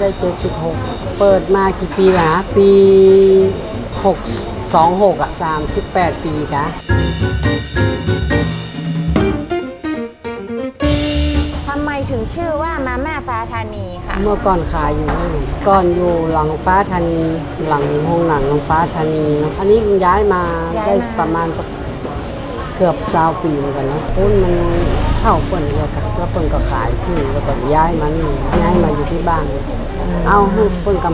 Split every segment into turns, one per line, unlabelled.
2576 เปิดมากี่ปีละฮะปี 6 26 อะ 38 ปีค่ะ
ทำไมถึงชื่อว่ามาม่าฟ้าธานีค่ะ
เมื่อก่อนขายอยู่นี่ก่อนอยู่หลังฟ้าธานี หลังห้องหนังหลังฟ้าธานีเนอะอันนี้ย้ายมา
ย้ายมา
ได้ประมาณสักเกือบสาวปีเหมือนกันนะปุ้นมันเช่าเปิ่นเลยค่ะแล้วเปิ่นก็ขายที่แล้วก็ย้ายมานี่ย้ายมาอยู่ที่บ้าน เอาให้เปิ่นก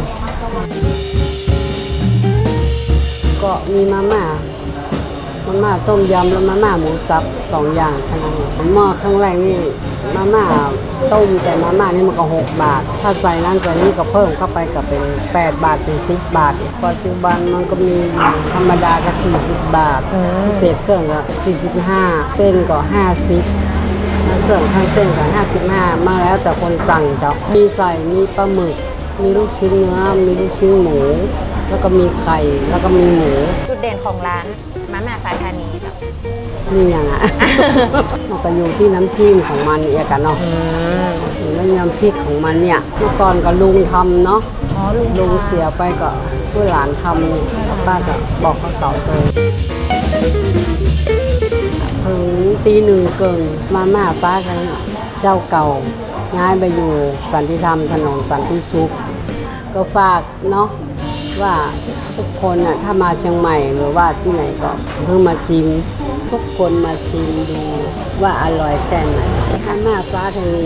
ำก็มีมาม่า มาม่าต้มยำแล้วมาม่าหมูสับสองอย่างแค่นั้นหม้อครั้งแรกนี่มาม่าต้มแต่มาม่านี่มันก็หกบาท ถ้าใส่นั้นใส่นี้ก็เพิ่มเข้าไปก็เป็น 8 บาทเป็น 10 บาท ปัจจุบันมันก็มีธรรมดาก็ 40 บาทพิเศษเครื่องก็45 เส้นก็ 50เครื่องทั้งเส้นก็55 มาแล้วแต่คนสั่งจ้ะมีใส่มีปลาหมึก มีลูกชิ้นเนื้อ มีลูกชิ้นหมู แล้วก็มีไข่ แล้วก็มีหมู
จุดเด่นของร้านมาม่าฟ้าธานีค่ะ
มีอย่างอะ มันก็อยู่ที่น้ำจิ้มของมันเองกันเนาะแล้วน้ำพริกของมันเนี่ย เมื่อก่อนก็ลุงทำเนาะ
อ๋อลุง
ลุงเสียไปก็เพื่อหลานทำนี่แล้วป้าก็บอกเขาเสาเลยถึงตีหนึ่งเกิงมาม่าป้ากันเจ้าเก่าย้ายไปอยู่สันติธรรมถนนสันติสุข ก็ฝากเนาะ ว่าทุกคนน่ะถ้ามาเชียงใหม่หรือว่าที่ไหนก็เพิ่งมาชิม ทุกคนมาชิมดูว่าอร่อยแค่ไหนมาม่าฟ้าทะเล